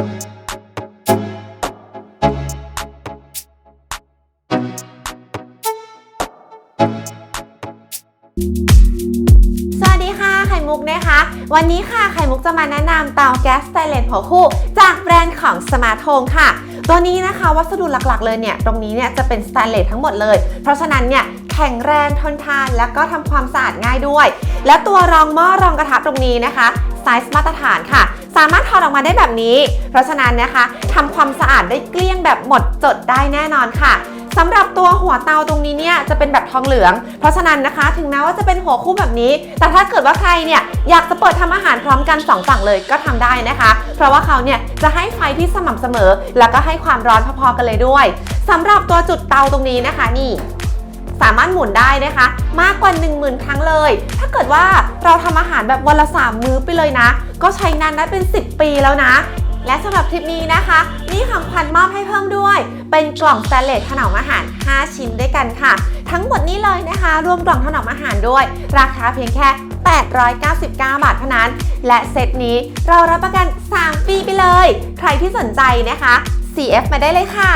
สวัสดีค่ะไข่มุกนะคะ วันนี้ค่ะไข่มุกจะมาแนะนำเตาแก๊สสไตเลสหัวคู่ จากแบรนด์ของสมาร์ทโฮมค่ะ ตัวนี้นะคะวัสดุหลักๆเลยเนี่ย ตรงนี้เนี่ยจะเป็นสไตเลสทั้งหมดเลย เพราะฉะนั้นเนี่ยแข็งแรงทนทานแล้วก็ทำความสะอาดง่ายด้วย และตัวรองหม้อรองกระทะตรงนี้นะคะไซส์มาตรฐานค่ะ สามารถถอดออกมาได้แบบนี้ เพราะฉะนั้นนะคะทำความสะอาดได้เกลี้ยงแบบหมดจดได้แน่นอนค่ะสำหรับตัวหัวเตาตรงนี้เนี่ยจะเป็นแบบทองเหลือง เพราะฉะนั้นนะคะ ถึงแม้ว่าจะเป็นหัวคู่แบบนี้ แต่ถ้าเกิดว่าใครเนี่ยอยากจะเปิดทำอาหารพร้อมกันสองฝั่งเลยก็ทำได้นะคะ เพราะว่าเขาเนี่ยจะให้ไฟที่สม่ำเสมอ แล้วก็ให้ความร้อนพอๆกันเลยด้วยสำหรับตัวจุดเตาตรงนี้นะคะนี่ สามารถหมุนได้นะคะ มากกว่า 10,000 ครั้งเลย ถ้าเกิดว่าเราทำอาหารแบบวันละ 3 มื้อไปเลยนะ ก็ใช้นานได้เป็น 10 ปีแล้วนะ และสำหรับคลิปนี้นะคะมีของขวัญมอบให้เพิ่มด้วย เป็นกล่องสแตนเลสถนอมอาหาร 5 ชิ้นด้วยกันค่ะ ทั้งหมดนี้เลยนะคะ รวมกล่องถนอมอาหารด้วย ราคาเพียงแค่ 899 บาทเท่านั้น และเซตนี้เรารับประกัน 3 ปีไปเลย ใครที่สนใจนะคะ CF มาได้เลยค่ะ